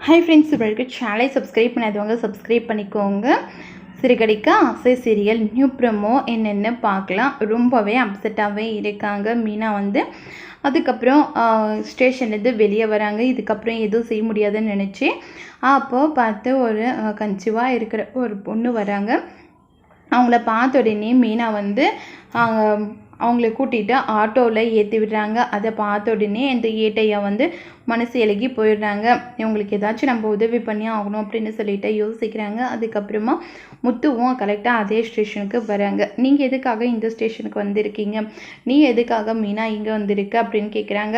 Hi friends இவருக்கு சேனலை subscribe பண்ணாதவங்க சப்ஸ்கிரைப் பண்ணிக்கோங்க. சிறுகடிக்க ஆசை சீரியல் நியூ ப்ரமோ என்னென்னு பார்க்கலாம். ரொம்பவே அப்செட்டாகவே இருக்காங்க. மீனா வந்து அதுக்கப்புறம் ஸ்டேஷன்லேருந்து வெளியே வராங்க. இதுக்கப்புறம் எதுவும் செய்ய முடியாதுன்னு நினச்சி அப்போது பார்த்து ஒரு கன்சீவாக இருக்கிற ஒரு பொண்ணு வராங்க. அவங்கள பார்த்த உடனே மீனா வந்து அவங்க அவங்கள கூட்டிகிட்டு ஆட்டோவில் ஏற்றி விடுறாங்க. அதை பார்த்த உடனே இந்த ஏட்டையா வந்து மனசு இலகி போயிடுறாங்க. இவங்களுக்கு ஏதாச்சும் நம்ம உதவி பண்ணி ஆகணும் அப்படின்னு சொல்லிட்டு யோசிக்கிறாங்க. அதுக்கப்புறமா முத்துவும் கரெக்டாக அதே ஸ்டேஷனுக்கு வராங்க. நீங்கள் எதுக்காக இந்த ஸ்டேஷனுக்கு வந்திருக்கீங்க? நீ எதுக்காக மீனா இங்கே வந்திருக்க அப்படின்னு கேட்குறாங்க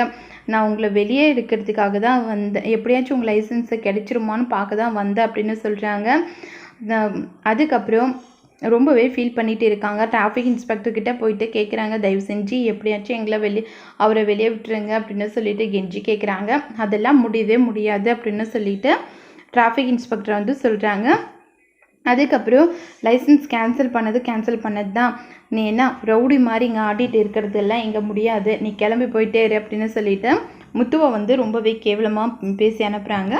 நான் உங்களை வெளியே இருக்கிறதுக்காக தான் வந்தேன் எப்படியாச்சும் உங்கள் லைசன்ஸை கிடைச்சிருமான்னு பார்க்க தான் வந்தேன் அப்படின்னு சொல்கிறாங்க அதுக்கப்புறம் ரொம்பவே ஃபீல் பண்ணிகிட்டு இருக்காங்க. டிராஃபிக் இன்ஸ்பெக்டர்கிட்ட போயிட்டு கேட்குறாங்க தயவு செஞ்சு எப்படியாச்சும் எங்களை வெளியே அவரை வெளியே விட்டுருங்க அப்படின்னு சொல்லிட்டு கெஞ்சி கேட்குறாங்க அதெல்லாம் முடியவே முடியாது அப்படின்னு சொல்லிட்டு டிராஃபிக் இன்ஸ்பெக்டர் வந்து சொல்கிறாங்க அதுக்கப்புறம் லைசன்ஸ் கேன்சல் பண்ணது கேன்சல் பண்ணது தான் நீ என்ன ரவுடி மாதிரி இங்கே ஆடிட்டு இருக்கிறதெல்லாம் இங்கே முடியாது. நீ கிளம்பி போயிட்டே இரு அப்படின்னு சொல்லிட்டு முத்துவை வந்து ரொம்பவே கேவலமாக பேசி அனுப்புகிறாங்க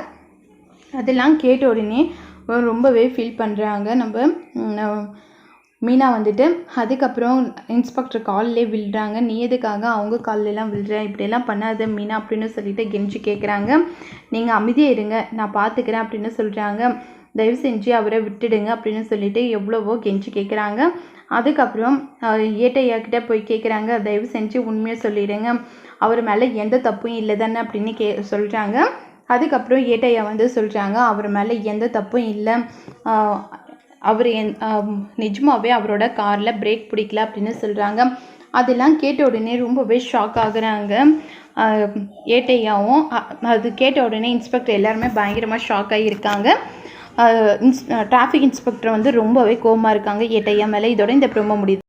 அதெல்லாம் கேட்ட உடனே ரொம்பவே ஃபீல் பண்ணுறாங்க நம்ம மீனா வந்துட்டு அதுக்கப்புறம் இன்ஸ்பெக்டர் காலிலே விழுறாங்க. நீ எதுக்காக அவங்க காலிலலாம் விழுற? இப்படியெல்லாம் பண்ணாத மீனா அப்படின்னு சொல்லிட்டு கெஞ்சி கேட்குறாங்க நீங்கள் அமைதியாக இருங்க. நான் பார்த்துக்கிறேன் அப்படின்னு சொல்கிறாங்க தயவு செஞ்சு அவரை விட்டுடுங்க அப்படின்னு சொல்லிட்டு எவ்வளவோ கெஞ்சி கேட்குறாங்க அதுக்கப்புறம் ஏட்டையா கிட்டே போய் கேட்குறாங்க தயவு செஞ்சு உண்மையாக சொல்லிடுங்க. அவர் மேலே எந்த தப்பும் இல்லை தானே அப்படின்னு கே சொல்கிறாங்க அதுக்கப்புறம் ஏட்டையா வந்து சொல்கிறாங்க அவர் மேலே எந்த தப்பும் இல்லை. அவர் என் நிஜமாகவே அவரோட காரில் பிரேக் பிடிக்கல அப்படின்னு சொல்கிறாங்க அதெல்லாம் கேட்ட உடனே ரொம்பவே ஷாக் ஆகுறாங்க. ஏட்டையாவும் அது கேட்ட உடனே இன்ஸ்பெக்டர் எல்லாருமே பயங்கரமாக ஷாக் ஆகியிருக்காங்க இன்ஸ் டிராஃபிக் இன்ஸ்பெக்டர் வந்து ரொம்பவே கோமாக இருக்காங்க. ஏட்டையா மேலே இதோட இந்த ப்ரோமோ முடியுது.